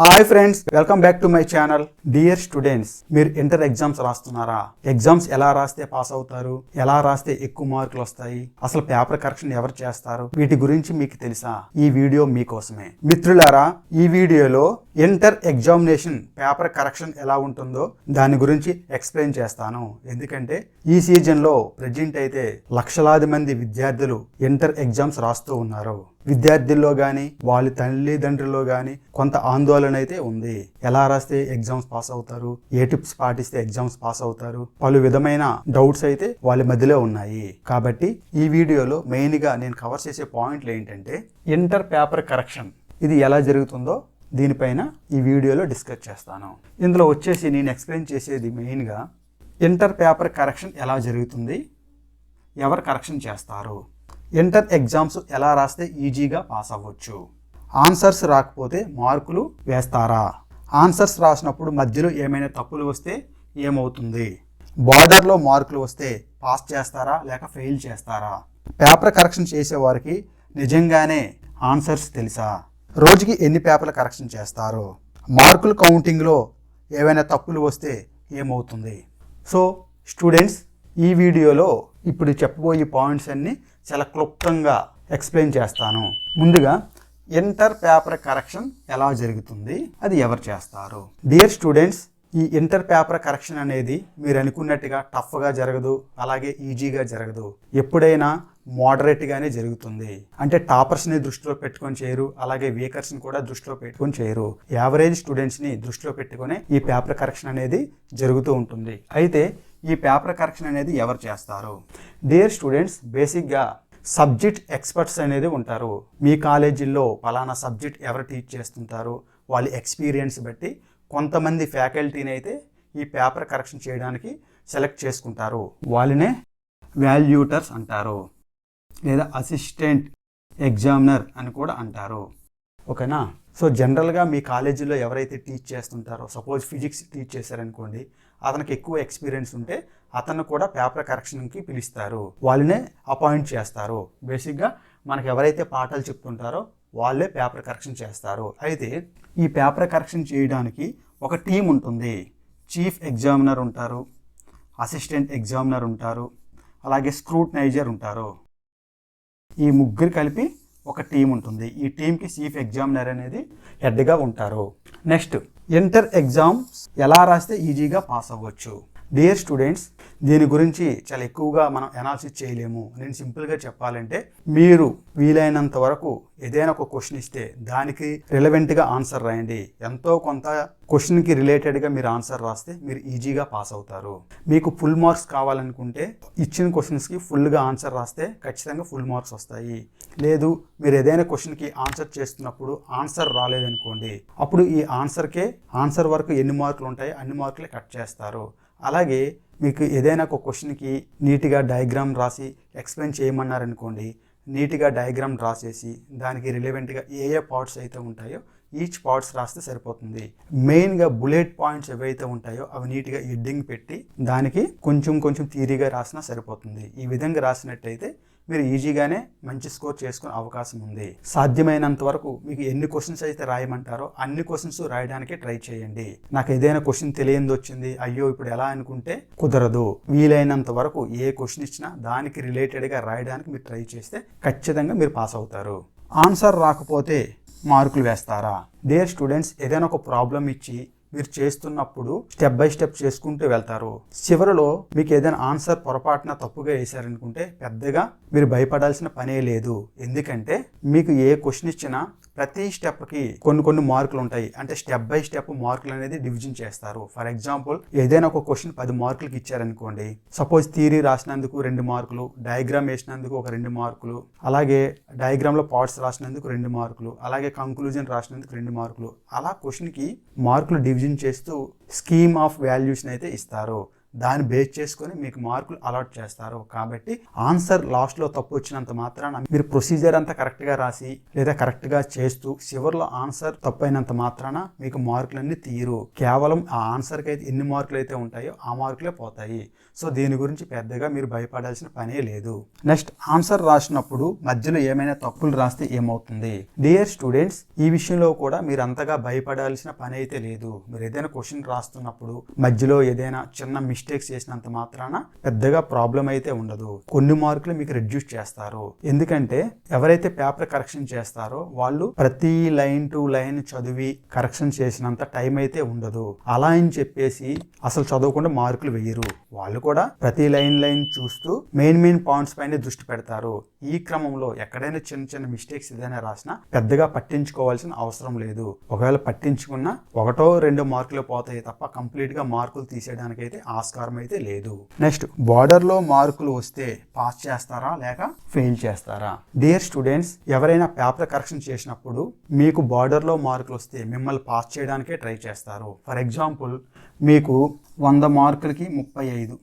Hi friends welcome back to my channel dear students మీరు inter exams రాస్తున్నారా? Exams ఎలా రాస్తే పాస్ అవుతారు? ఎలా రాస్తే ఎక్కువ మార్కులు వస్తాయి? అసలు పేపర్ కరెక్షన్ ఎవరు చేస్తారు? వీటి గురించి మీకు తెలుసా? ఈ వీడియో మీకోసమే. మిత్రులారా ఈ వీడియోలో ఇంటర్ ఎగ్జామినేషన్ పేపర్ కరెక్షన్ ఎలా ఉంటుందో దాని గురించి ఎక్స్ప్లెయిన్ చేస్తాను. ఎందుకంటే ఈ సీజన్లో ప్రజెంట్ అయితే లక్షలాది మంది విద్యార్థులు ఇంటర్ ఎగ్జామ్స్ రాస్తూ ఉన్నారు. విద్యార్థుల్లో కానీ వాళ్ళ తల్లిదండ్రుల్లో కానీ కొంత ఆందోళన అయితే ఉంది. ఎలా రాస్తే ఎగ్జామ్స్ పాస్ అవుతారు? ఏ టిప్స్ పాటిస్తే ఎగ్జామ్స్ పాస్ అవుతారు? పలు విధమైన డౌట్స్ అయితే వాళ్ళ మధ్యలో ఉన్నాయి. కాబట్టి ఈ వీడియోలో మెయిన్గా నేను కవర్ చేసే పాయింట్లు ఏంటంటే ఇంటర్ పేపర్ కరెక్షన్ ఇది ఎలా జరుగుతుందో దీనిపైన ఈ వీడియోలో డిస్కస్ చేస్తాను. ఇందులో వచ్చేసి నేను ఎక్స్ప్లెయిన్ చేసేది మెయిన్గా ఇంటర్ పేపర్ కరెక్షన్ ఎలా జరుగుతుంది? ఎవరు కరెక్షన్ చేస్తారు? ఇంటర్ ఎగ్జామ్స్ ఎలా రాస్తే ఈజీగా పాస్ అవ్వచ్చు? ఆన్సర్స్ రాకపోతే మార్కులు వేస్తారా? ఆన్సర్స్ రాసినప్పుడు మధ్యలో ఏమైనా తప్పులు వస్తే ఏమవుతుంది? బార్డర్లో మార్కులు వస్తే పాస్ చేస్తారా లేక ఫెయిల్ చేస్తారా? పేపర్ కరెక్షన్ చేసేవారికి నిజంగానే ఆన్సర్స్ తెలుసా? రోజుకి ఎన్ని పేపర్లు కరెక్షన్ చేస్తారు? మార్కుల కౌంటింగ్లో ఏవైనా తప్పులు వస్తే ఏమవుతుంది? సో స్టూడెంట్స్ ఈ వీడియోలో ఇప్పుడు చెప్పబోయే పాయింట్స్ అన్నీ చాలా క్లుప్తంగా ఎక్స్ప్లెయిన్ చేస్తాను. ముందుగా ఇంటర్ పేపర్ కరెక్షన్ ఎలా జరుగుతుంది? అది ఎవరు చేస్తారు? డియర్ స్టూడెంట్స్ ఈ ఇంటర్ పేపర్ కరెక్షన్ అనేది మీరు అనుకున్నట్టుగా టఫ్గా జరగదు అలాగే ఈజీగా జరగదు. ఎప్పుడైనా మోడరేట్గానే జరుగుతుంది. అంటే టాపర్స్ని దృష్టిలో పెట్టుకొని చేయరు అలాగే వీకర్స్ని కూడా దృష్టిలో పెట్టుకొని చేయరు. యావరేజ్ స్టూడెంట్స్ని దృష్టిలో పెట్టుకొని ఈ పేపర్ కరెక్షన్ అనేది జరుగుతూ ఉంటుంది. అయితే ఈ పేపర్ కరెక్షన్ అనేది ఎవరు చేస్తారు? డియర్ స్టూడెంట్స్ బేసిక్గా సబ్జెక్ట్ ఎక్స్పర్ట్స్ అనేది ఉంటారు. మీ కాలేజీల్లో పలానా సబ్జెక్ట్ ఎవరు టీచ్ చేస్తుంటారు? వాళ్ళ ఎక్స్పీరియన్స్ బట్టి కొంతమంది ఫ్యాకల్టీని అయితే ఈ పేపర్ కరెక్షన్ చేయడానికి సెలెక్ట్ చేసుకుంటారు. వాళ్ళనే వాల్యూటర్స్ అంటారు. లేదా అసిస్టెంట్ ఎగ్జామినర్ అని కూడా అంటారు. ఓకేనా? సో జనరల్గా మీ కాలేజీలో ఎవరైతే టీచ్ చేస్తుంటారో సపోజ్ ఫిజిక్స్ టీచ్ చేశారనుకోండి అతనికి ఎక్కువ ఎక్స్పీరియన్స్ ఉంటే అతను కూడా పేపర్ కరెక్షన్కి పిలుస్తారు. వాళ్ళనే అపాయింట్ చేస్తారు. బేసిక్గా మనకు ఎవరైతే పాఠాలు చెప్తుంటారో వాళ్ళే పేపర్ కరెక్షన్ చేస్తారు. అయితే ఈ పేపర్ కరెక్షన్ చేయడానికి ఒక టీం ఉంటుంది. చీఫ్ ఎగ్జామినర్ ఉంటారు అసిస్టెంట్ ఎగ్జామినర్ ఉంటారు అలాగే స్క్రూట్నైజర్ ఉంటారు. ఈ ముగ్గురు కలిపి ఒక టీం ఉంటుంది. ఈ టీంకి చీఫ్ ఎగ్జామినర్ అనేది హెడ్గా ఉంటారు. నెక్స్ట్ ఇంటర్ ఎగ్జామ్స్ ఎలా రాస్తే ఈజీగా పాస్ అవ్వచ్చు? డియర్ స్టూడెంట్స్ దీని గురించి చాలా ఎక్కువగా మనం అనాలిసిస్ చేయలేము. నేను సింపుల్గా చెప్పాలంటే మీరు వీలైనంత వరకు ఏదైనా ఒక క్వశ్చన్ ఇస్తే దానికి రిలవెంట్గా ఆన్సర్ రాయండి. ఎంతో కొంత క్వశ్చన్కి రిలేటెడ్గా మీరు ఆన్సర్ రాస్తే మీరు ఈజీగా పాస్ అవుతారు. మీకు ఫుల్ మార్క్స్ కావాలనుకుంటే ఇచ్చిన క్వశ్చన్స్కి ఫుల్గా ఆన్సర్ రాస్తే ఖచ్చితంగా ఫుల్ మార్క్స్ వస్తాయి. లేదు మీరు ఏదైనా క్వశ్చన్కి ఆన్సర్ చేస్తున్నప్పుడు ఆన్సర్ రాలేదనుకోండి అప్పుడు ఈ ఆన్సర్కే ఆన్సర్ వరకు ఎన్ని మార్కులు ఉంటాయో అన్ని మార్కులే కట్ చేస్తారు. అలాగే మీకు ఏదైనా ఒక క్వశ్చన్కి నీట్గా డయాగ్రామ్ రాసి ఎక్స్ప్లెయిన్ చేయమన్నారనుకోండి నీట్గా డయాగ్రామ్ డ్రా చేసి దానికి రిలవెంట్గా ఏ ఏ పార్ట్స్ అయితే ఉంటాయో ఈచ్ పార్ట్స్ రాస్తే సరిపోతుంది. మెయిన్గా బుల్లెట్ పాయింట్స్ ఏవైతే ఉంటాయో అవి నీట్గా ఎడ్డింగ్ పెట్టి దానికి కొంచెం కొంచెం థీరీగా రాసినా సరిపోతుంది. ఈ విధంగా రాసినట్టయితే మీరు ఈజీగానే మంచి స్కోర్ చేసుకునే అవకాశం ఉంది. సాధ్యమైనంత వరకు మీకు ఎన్ని క్వశ్చన్స్ అయితే రాయమంటారో అన్ని క్వశ్చన్స్ రాయడానికి ట్రై చేయండి. నాకు ఏదైనా క్వశ్చన్ తెలియంది వచ్చింది అయ్యో ఇప్పుడు ఎలా అనుకుంటే కుదరదు. వీలైనంత వరకు ఏ క్వశ్చన్ ఇచ్చినా దానికి రిలేటెడ్గా రాయడానికి మీరు ట్రై చేస్తే ఖచ్చితంగా మీరు పాస్ అవుతారు. ఆన్సర్ రాకపోతే మార్కులు వేస్తారా? దేర్ స్టూడెంట్స్ ఏదైనా ఒక ప్రాబ్లం ఇచ్చి మీరు చేస్తున్నప్పుడు స్టెప్ బై స్టెప్ చేసుకుంటూ వెళ్తారు. చివరిలో మీకు ఏదైనా ఆన్సర్ పొరపాటున తప్పుగా వేశారనుకుంటే పెద్దగా మీరు భయపడాల్సిన పనే లేదు. ఎందుకంటే మీకు ఏ క్వశ్చన్ ఇచ్చినా ప్రతి స్టెప్కి కొన్ని కొన్ని మార్కులు ఉంటాయి. అంటే స్టెప్ బై స్టెప్ మార్కులు అనేది డివిజన్ చేస్తారు. ఫర్ ఎగ్జాంపుల్ ఏదైనా ఒక క్వశ్చన్ పది మార్కులకి ఇచ్చారనుకోండి. సపోజ్ థియరీ రాసినందుకు రెండు మార్కులు డయాగ్రామ్ వేసినందుకు ఒక రెండు మార్కులు అలాగే డయాగ్రామ్లో పార్ట్స్ రాసినందుకు రెండు మార్కులు అలాగే కంక్లూజన్ రాసినందుకు రెండు మార్కులు. అలా క్వశ్చన్కి మార్కులు డివిజన్ చేస్తూ స్కీమ్ ఆఫ్ వాల్యూస్ని అయితే ఇస్తారు. దాన్ని బేస్ చేసుకొని మీకు మార్కులు అలాట్ చేస్తారు. కాబట్టి ఆన్సర్ లాస్ట్లో తప్పు వచ్చినంత మాత్రాన మీరు ప్రొసీజర్ అంతా కరెక్ట్గా రాసి లేదా కరెక్ట్గా చేస్తూ చివరిలో ఆన్సర్ తప్పు అయినంత మాత్రాన మీకు మార్కులన్నీ తీరు. కేవలం ఆ ఆన్సర్కి అయితే ఎన్ని మార్కులు అయితే ఉంటాయో ఆ మార్కులే పోతాయి. సో దీని గురించి పెద్దగా మీరు భయపడాల్సిన పనే లేదు. నెక్స్ట్ ఆన్సర్ రాసినప్పుడు మధ్యలో ఏమైనా తప్పులు రాస్తే ఏమవుతుంది? డియర్ స్టూడెంట్స్ ఈ విషయంలో కూడా మీరు అంతగా భయపడాల్సిన పని అయితే లేదు. మీరు ఏదైనా క్వశ్చన్ రాస్తున్నప్పుడు మధ్యలో ఏదైనా చిన్న మిస్టేక్స్ చేసినంత మాత్రాన పెద్దగా ప్రాబ్లం అయితే ఉండదు. కొన్ని మార్కులు మీకు రెడ్యూస్ చేస్తారు. ఎందుకంటే ఎవరైతే పేపర్ కరెక్షన్ చేస్తారో వాళ్ళు ప్రతి లైన్ టు లైన్ చదివి కరెక్షన్ చేసినంత టైం అయితే ఉండదు. అలా అని చెప్పేసి అసలు చదవకుండా మార్కులు వేయరు. వాళ్ళు కూడా ప్రతి లైన్ లైన్ చూస్తూ మెయిన్ మెయిన్ పాయింట్స్ పైన దృష్టి పెడతారు. ఈ క్రమంలో ఎక్కడైనా చిన్న చిన్న మిస్టేక్స్ ఏదైనా రాసినా పెద్దగా పట్టించుకోవాల్సిన అవసరం లేదు. ఒకవేళ పట్టించుకున్నా ఒకటో రెండో మార్కులు పోతాయి తప్ప కంప్లీట్గా మార్కులు తీసేయడానికి అయితే ఆస్కారం అయితే లేదు. నెక్స్ట్ బార్డర్లో మార్కులు వస్తే పాస్ చేస్తారా లేక ఫెయిల్ చేస్తారా? డియర్ స్టూడెంట్స్ ఎవరైనా పేపర్ కరెక్షన్ చేసినప్పుడు మీకు బార్డర్లో మార్కులు వస్తే మిమ్మల్ని పాస్ చేయడానికే ట్రై చేస్తారు. ఫర్ ఎగ్జాంపుల్ మీకు వంద మార్కులకి ముప్పై ఐదు.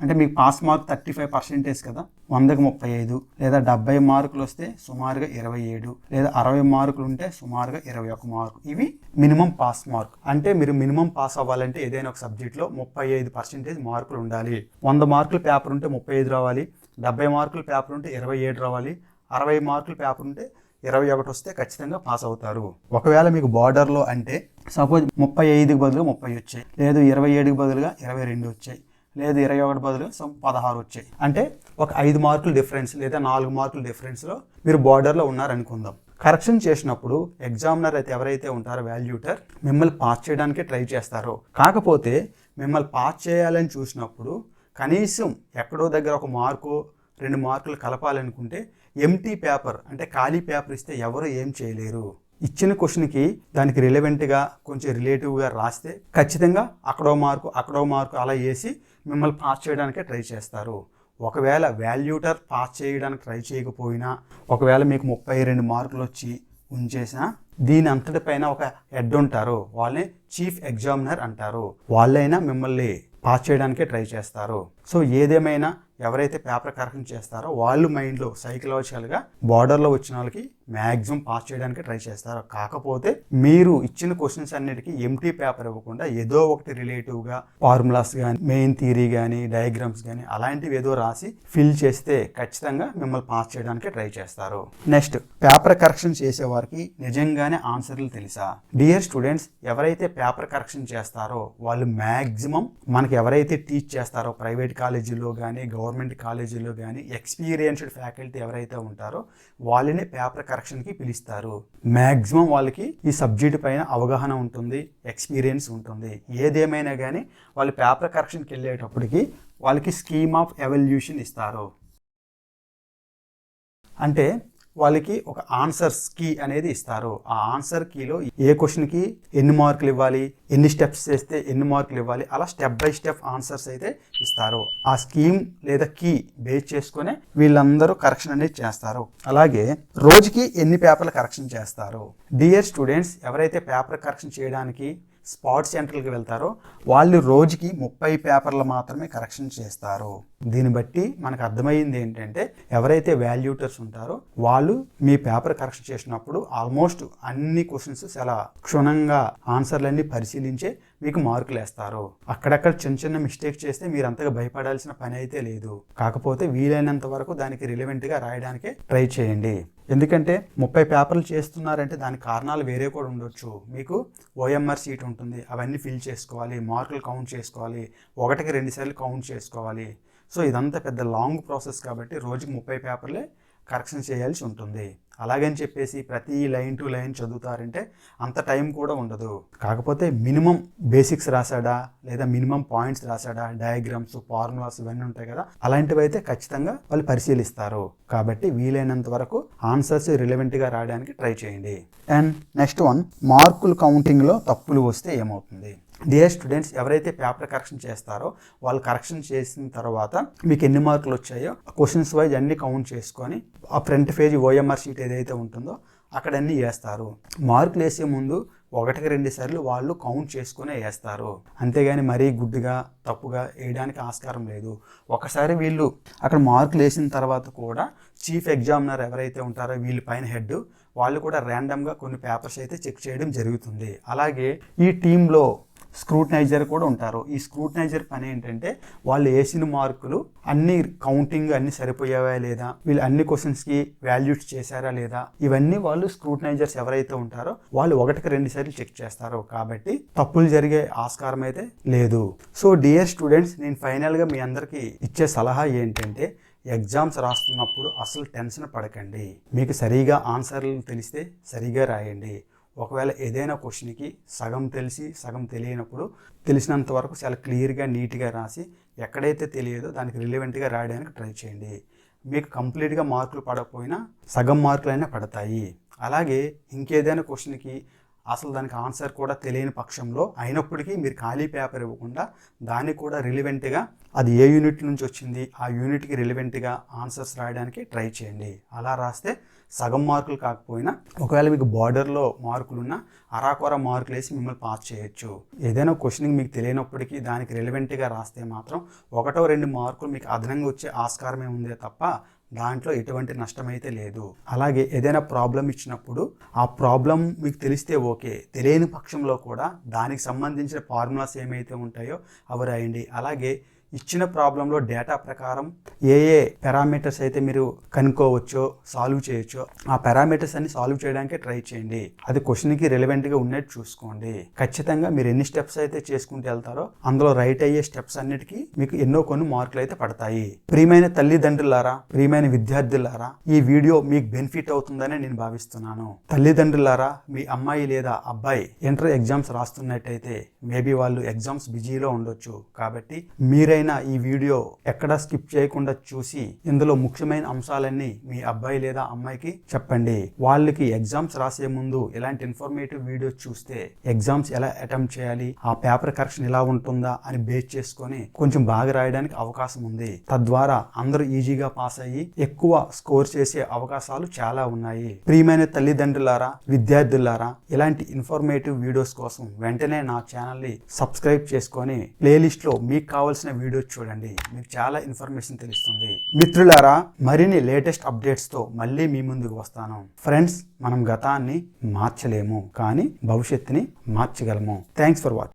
అంటే మీకు pass mark thirty five percentage కదా? వందకు ముప్పై ఐదు లేదా డెబ్బై మార్కులు వస్తే సుమారుగా ఇరవై ఏడు లేదా అరవై మార్కులు ఉంటే సుమారుగా ఇరవై ఒక మార్కు. ఇవి మినిమం పాస్ మార్క్ అంటే మీరు మినిమం పాస్ అవ్వాలంటే ఏదైనా ఒక సబ్జెక్ట్లో ముప్పై ఐదు పర్సెంటేజ్ మార్కులు ఉండాలి. వంద మార్కులు పేపర్ ఉంటే ముప్పై ఐదు రావాలి. డెబ్బై మార్కులు పేపర్ ఉంటే ఇరవై ఏడు రావాలి. అరవై మార్కులు పేపర్ ఉంటే ఇరవై ఒకటి వస్తే ఖచ్చితంగా పాస్ అవుతారు. ఒకవేళ మీకు బార్డర్లో అంటే సపోజ్ ముప్పై ఐదుకి బదులుగా ముప్పై వచ్చాయి. లేదు ఇరవై ఏడుకి బదులుగా ఇరవై రెండు వచ్చాయి. లేదు ఇరవై ఒకటి బదులు సో పదహారు వచ్చాయి. అంటే ఒక ఐదు మార్కులు డిఫరెన్స్ లేదా నాలుగు మార్కులు డిఫరెన్స్లో మీరు బార్డర్లో ఉన్నారనుకుందాం. కరెక్షన్ చేసినప్పుడు ఎగ్జామినర్ అయితే ఎవరైతే ఉంటారో వాల్యూటర్ మిమ్మల్ని పాస్ చేయడానికే ట్రై చేస్తారో. కాకపోతే మిమ్మల్ని పాస్ చేయాలని చూసినప్పుడు కనీసం ఎక్కడో దగ్గర ఒక మార్కు రెండు మార్కులు కలపాలనుకుంటే ఎంటీ పేపర్ అంటే ఖాళీ పేపర్ ఇస్తే ఎవరు ఏం చేయలేరు. ఇచ్చిన క్వశ్చన్కి దానికి రిలవెంట్గా కొంచెం రిలేటివ్గా రాస్తే ఖచ్చితంగా అక్కడో మార్కు అక్కడో మార్కు అలా వేసి మిమ్మల్ని పాస్ చేయడానికే ట్రై చేస్తారు. ఒకవేళ వాల్యూటర్ పాస్ చేయడానికి ట్రై చేయకపోయినా ఒకవేళ మీకు ముప్పై రెండు మార్కులు వచ్చి ఉంచేసిన దీని అంతటిపైన ఒక హెడ్ ఉంటారు. వాళ్ళని చీఫ్ ఎగ్జామినర్ అంటారు. వాళ్ళైనా మిమ్మల్ని పాస్ చేయడానికే ట్రై చేస్తారు. సో ఏదేమైనా ఎవరైతే పేపర్ కరెక్షన్ చేస్తారో వాళ్ళు మైండ్లో సైకలాజికల్గా బార్డర్లో వచ్చిన వాళ్ళకి మ్యాక్సిమం పాస్ చేయడానికి ట్రై చేస్తారు. కాకపోతే మీరు ఇచ్చిన క్వశ్చన్స్ అన్నిటికీ ఎంటీ పేపర్ ఇవ్వకుండా ఏదో ఒకటి రిలేటివ్గా ఫార్ములాస్ కానీ మెయిన్ థియరీ కానీ డయాగ్రామ్స్ కానీ అలాంటివి ఏదో రాసి ఫిల్ చేస్తే ఖచ్చితంగా మిమ్మల్ని పాస్ చేయడానికి ట్రై చేస్తారు. నెక్స్ట్ పేపర్ కరెక్షన్ చేసేవారికి నిజంగానే ఆన్సర్లు తెలుసా? డియర్ స్టూడెంట్స్ ఎవరైతే పేపర్ కరెక్షన్ చేస్తారో వాళ్ళు మ్యాక్సిమం మనకి ఎవరైతే టీచ్ చేస్తారో ప్రైవేట్ కాలేజీలో కానీ గవర్నమెంట్ గవర్నమెంట్ కాలేజీలో కానీ ఎక్స్పీరియన్స్డ్ ఫ్యాకల్టీ ఎవరైతే ఉంటారో వాళ్ళని పేపర్ కరెక్షన్కి పిలుస్తారు. మ్యాక్సిమం వాళ్ళకి ఈ సబ్జెక్ట్ పైన అవగాహన ఉంటుంది ఎక్స్పీరియన్స్ ఉంటుంది. ఏదేమైనా కానీ వాళ్ళు పేపర్ కరెక్షన్కి వెళ్ళేటప్పటికి వాళ్ళకి స్కీమ్ ఆఫ్ ఎవల్యూషన్ ఇస్తారు. అంటే వాళ్ళకి ఒక ఆన్సర్స్ కీ అనేది ఇస్తారు. ఆ ఆన్సర్ కీలో ఏ క్వశ్చన్కి ఎన్ని మార్కులు ఇవ్వాలి ఎన్ని స్టెప్స్ చేస్తే ఎన్ని మార్కులు ఇవ్వాలి అలా స్టెప్ బై స్టెప్ ఆన్సర్స్ అయితే ఇస్తారు. ఆ స్కీమ్ లేదా కీ బేస్ చేసుకుని వీళ్ళందరూ కరెక్షన్ అనేది చేస్తారు. అలాగే రోజుకి ఎన్ని పేపర్లు కరెక్షన్ చేస్తారు? డియర్ స్టూడెంట్స్ ఎవరైతే పేపర్ కరెక్షన్ చేయడానికి స్పాట్ సెంటర్కి వెళ్తారో వాళ్ళు రోజుకి ముప్పై పేపర్లు మాత్రమే కరెక్షన్ చేస్తారు. దీన్ని బట్టి మనకు అర్థమైంది ఏంటంటే ఎవరైతే వాల్యూటర్స్ ఉంటారో వాళ్ళు మీ పేపర్ కరెక్షన్ చేసినప్పుడు ఆల్మోస్ట్ అన్ని క్వశ్చన్స్ చాలా క్షుణ్ణంగా ఆన్సర్లన్నీ పరిశీలించే మీకు మార్కులు వేస్తారు. అక్కడక్కడ చిన్న చిన్న మిస్టేక్స్ చేస్తే మీరు అంతగా భయపడాల్సిన పని అయితే లేదు. కాకపోతే వీలైనంత వరకు దానికి రిలవెంట్గా రాయడానికి ట్రై చేయండి. ఎందుకంటే ముప్పై పేపర్లు చేస్తున్నారంటే దానికి కారణాలు వేరే కూడా ఉండొచ్చు. మీకు ఓఎంఆర్ సీట్ ఉంటుంది. అవన్నీ ఫిల్ చేసుకోవాలి మార్కులు కౌంట్ చేసుకోవాలి ఒకటికి రెండు సార్లు కౌంట్ చేసుకోవాలి. సో ఇదంతా పెద్ద లాంగ్ ప్రాసెస్ కాబట్టి రోజుకి ముప్పై పేపర్లే కరెక్షన్ చేయాల్సి ఉంటుంది. అలాగని చెప్పేసి ప్రతి లైన్ టు లైన్ చదువుతారంటే అంత టైం కూడా ఉండదు. కాకపోతే మినిమం బేసిక్స్ రాశాడా లేదా మినిమం పాయింట్స్ రాశాడా డయాగ్రామ్స్ ఫార్ములాస్ ఇవన్నీ ఉంటాయి కదా అలాంటివి అయితే ఖచ్చితంగా వాళ్ళు పరిశీలిస్తారు. కాబట్టి వీలైనంత వరకు ఆన్సర్స్ రిలవెంట్గా రాయడానికి ట్రై చేయండి. అండ్ నెక్స్ట్ వన్ మార్కులు కౌంటింగ్లో తప్పులు వస్తే ఏమవుతుంది? డియర్ స్టూడెంట్స్ ఎవరైతే పేపర్ కరెక్షన్ చేస్తారో వాళ్ళు కరెక్షన్ చేసిన తర్వాత మీకు ఎన్ని మార్కులు వచ్చాయో క్వశ్చన్స్ వైజ్ అన్ని కౌంట్ చేసుకొని ఆ ఫ్రంట్ పేజ్ ఓఎంఆర్ షీట్ ఏదైతే ఉంటుందో అక్కడ అన్ని వేస్తారు. మార్కులు వేసే ముందు ఒకటికి రెండు సార్లు వాళ్ళు కౌంట్ చేసుకునే వేస్తారు. అంతేగాని మరీ గుడ్డుగా తప్పుగా వేయడానికి ఆస్కారం లేదు. ఒకసారి వీళ్ళు అక్కడ మార్కులు వేసిన తర్వాత కూడా చీఫ్ ఎగ్జామినర్ ఎవరైతే ఉంటారో వీళ్ళ పైన హెడ్ వాళ్ళు కూడా ర్యాండమ్గా కొన్ని పేపర్స్ అయితే చెక్ చేయడం జరుగుతుంది. అలాగే ఈ టీంలో స్క్రూటనైజర్ కూడా ఉంటారు. ఈ స్క్రూటనైజర్ పని ఏంటంటే వాళ్ళు వేసిన మార్కులు అన్ని కౌంటింగ్ అన్ని సరిపోయావా లేదా? వీళ్ళు అన్ని క్వశ్చన్స్కి వాల్యూస్ చేశారా లేదా? ఇవన్నీ వాళ్ళు స్క్రూటనైజర్స్ ఎవరైతే ఉంటారో వాళ్ళు ఒకటికి రెండు సార్లు చెక్ చేస్తారు. కాబట్టి తప్పులు జరిగే ఆస్కారం అయితే లేదు. సో డియర్ స్టూడెంట్స్ నేను ఫైనల్గా మీ అందరికీ ఇచ్చే సలహా ఏంటంటే ఎగ్జామ్స్ రాస్తున్నప్పుడు అసలు టెన్షన్ పడకండి. మీకు సరిగా ఆన్సర్లు తెలిస్తే సరిగా రాయండి. ఒకవేళ ఏదైనా క్వశ్చన్కి సగం తెలిసి సగం తెలియనప్పుడు తెలిసినంత వరకు చాలా క్లియర్గా నీట్గా రాసి ఎక్కడైతే తెలియదో దానికి రిలవెంట్గా రాయడానికి ట్రై చేయండి. మీకు కంప్లీట్గా మార్కులు పడకపోయినా సగం మార్కులైనా పడతాయి. అలాగే ఇంకేదైనా క్వశ్చన్కి అసలు దానికి ఆన్సర్ కూడా తెలియని పక్షంలో అయినప్పటికీ మీరు ఖాళీ పేపర్ ఇవ్వకుండా దాన్ని కూడా రిలివెంట్గా అది ఏ యూనిట్ నుంచి వచ్చింది ఆ యూనిట్కి రిలివెంట్గా ఆన్సర్స్ రాయడానికి ట్రై చేయండి. అలా రాస్తే సగం మార్కులు కాకపోయినా ఒకవేళ మీకు బార్డర్లో మార్కులున్నా అరాకొర మార్కులు వేసి మిమ్మల్ని పాస్ చేయొచ్చు. ఏదైనా క్వశ్చనింగ్ మీకు తెలియనప్పటికీ దానికి రిలవెంట్గా రాస్తే మాత్రం ఒకటో రెండు మార్కులు మీకు అదనంగా వచ్చే ఆస్కారమే ఉందే తప్ప దాంట్లో ఎటువంటి నష్టం అయితే లేదు. అలాగే ఏదైనా ప్రాబ్లం ఇచ్చినప్పుడు ఆ ప్రాబ్లం మీకు తెలిస్తే ఓకే. తెలియని పక్షంలో కూడా దానికి సంబంధించిన ఫార్ములాస్ ఏమైతే ఉంటాయో అవి రాయండి. అలాగే ఇచ్చిన ప్రాబ్లంలో డేటా ప్రకారం ఏ ఏ పారామీటర్స్ అయితే మీరు కనుక్కోవచ్చో సాల్వ్ చేయొచ్చో ఆ పారామీటర్స్ అన్ని సాల్వ్ చేయడానికి ట్రై చేయండి. అది క్వశ్చన్కి రిలవెంట్గా ఉన్నట్టు చూసుకోండి. ఖచ్చితంగా మీరు ఎన్ని స్టెప్స్ అయితే చేసుకుంటూ వెళ్తారో అందులో రైట్ అయ్యే స్టెప్స్ అన్నిటికీ మీకు ఎన్నో కొన్ని మార్కులు అయితే పడతాయి. ప్రియమైన తల్లిదండ్రులారా ప్రియమైన విద్యార్థులారా ఈ వీడియో మీకు బెనిఫిట్ అవుతుందని నేను భావిస్తున్నాను. తల్లిదండ్రులారా మీ అమ్మాయి లేదా అబ్బాయి ఇంటర్ ఎగ్జామ్స్ రాస్తున్నట్టయితే మేబీ వాళ్ళు ఎగ్జామ్స్ బిజీలో ఉండొచ్చు. కాబట్టి మీరైనా ఈ వీడియో ఎక్కడా స్కిప్ చేయకుండా చూసి ఇందులో ముఖ్యమైన అంశాలన్నీ మీ అబ్బాయి లేదా అమ్మాయికి చెప్పండి. వాళ్ళకి ఎగ్జామ్స్ రాసే ముందు ఇలాంటి ఇన్ఫర్మేటివ్ వీడియోస్ చూస్తే ఎగ్జామ్స్ ఎలా అటెంప్ట్ చేయాలి ఆ పేపర్ కరెక్షన్ ఎలా ఉంటుందా అని బేస్ చేసుకొని కొంచెం బాగా రాయడానికి అవకాశం ఉంది. తద్వారా అందరూ ఈజీగా పాస్ అయ్యి ఎక్కువ స్కోర్ చేసే అవకాశాలు చాలా ఉన్నాయి. ప్రియమైన తల్లిదండ్రులారా విద్యార్థులారా ఇలాంటి ఇన్ఫర్మేటివ్ వీడియోస్ కోసం వెంటనే నా ఛానల్ని సబ్స్క్రైబ్ చేసుకొని ప్లేలిస్ట్లో మీకు కావాల్సిన వీడియో వీడియోస్ చూడండి. మీకు చాలా ఇన్ఫర్మేషన్ తెలుస్తుంది. మిత్రులారా మరిన్ని లేటెస్ట్ అప్డేట్స్తో మళ్ళీ మీ ముందుకు వస్తాను. ఫ్రెండ్స్ మనం గతాన్ని మార్చలేము కానీ భవిష్యత్తుని మార్చగలము. Thanks for watching